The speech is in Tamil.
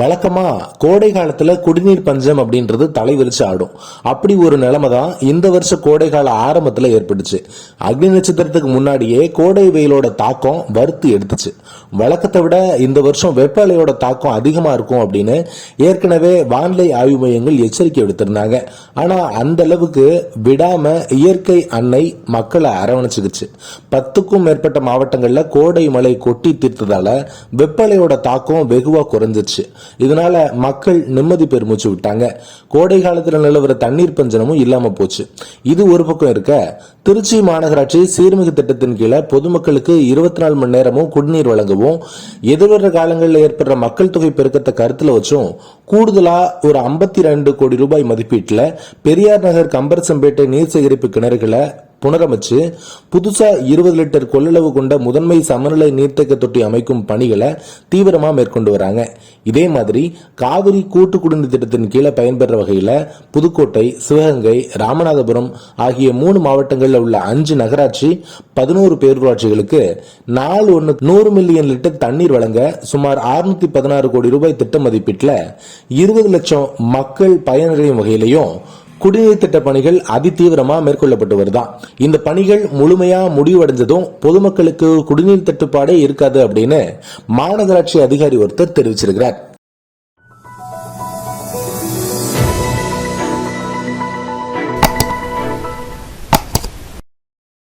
வழக்கமா கோடை காலத்துல குடிநீர் பஞ்சம் அப்படின்றது தலைவிரிச்சு ஆடும். அப்படி ஒரு நிலைமை தான் இந்த வருஷ கோடை கால ஆரம்பத்துல ஏற்பட்டுச்சு. அக்னி நட்சத்திரத்துக்கு முன்னாடியே கோடை வெயிலோட தாக்கம் வறுத்து எடுத்துச்சு. வழக்கத்தை விட இந்த வருஷம் வெப்ப அலையோட தாக்கம் அதிகமா இருக்கும் அப்படின்னு ஏற்கனவே வானிலை ஆய்வு மையங்கள் எச்சரிக்கை விடுத்திருந்தாங்க. ஆனா அந்த அளவுக்கு விடாம இயற்கை அன்னை மக்களை அரவணைச்சுக்குச்சு. பத்துக்கும் மேற்பட்ட மாவட்டங்கள்ல கோடை மழை கொட்டி தீர்த்ததால வெப்ப அலையோட தாக்கம் வெகுவா குறைஞ்சிருச்சு. இதனால மக்கள் நிம்மதி பெருமூச்சு விட்டாங்க. கோடை காலத்துல நிலவர தண்ணீர் பஞ்சனமும் இல்லாம போச்சு. இது ஒரு பக்கம் இருக்க திருச்சி மாநகராட்சி சீர்மிகு திட்டத்தின் கீழே பொதுமக்களுக்கு இருபத்தி நாலு மணி நேரமும் குடிநீர் வழங்கவும் எதிர்வர காலங்களில் ஏற்படுற மக்கள் தொகை பெருக்கத்தை கருத்தில் வச்சும் கூடுதலா ஒரு ஐம்பத்தி ரெண்டு கோடி ரூபாய் மதிப்பீட்டில் பெரியார் நகர் கம்பரசம்பேட்டை நீர் சேகரிப்பு கிணறுகளை புனரமைச்சு புதுசா இருபது லிட்டர் கொள்ளளவு கொண்ட முதன்மை சமநிலை நீர்த்தேக்க தொட்டி அமைக்கும் பணிகளை தீவிரமா மேற்கொண்டு வராங்க. இதே மாதிரி காவிரி கூட்டு குடிநீர் திட்டத்தின் கீழே பயன்பெற வகையில புதுக்கோட்டை சிவகங்கை ராமநாதபுரம் ஆகிய மூணு மாவட்டங்களில் உள்ள அஞ்சு நகராட்சி பதினோரு பேரூராட்சிகளுக்கு நாலு ஒன்று நூறு மில்லியன் லிட்டர் தண்ணீர் வழங்க சுமார் 616 பதினாறு கோடி ரூபாய் திட்ட மதிப்பீட்டில் இருபது லட்சம் மக்கள் பயனடையும் வகையிலையும் குடிநீர் திட்ட பணிகள் அதிதீவிரமாக மேற்கொள்ளப்பட்டு வருதான் இந்த பணிகள் முழுமையா முடிவடைஞ்சதும் பொதுமக்களுக்கு குடிநீர் தட்டுப்பாடே இருக்காது அப்படின்னு மாநகராட்சி அதிகாரி ஒருத்தர் தெரிவிச்சிருக்கிறார்.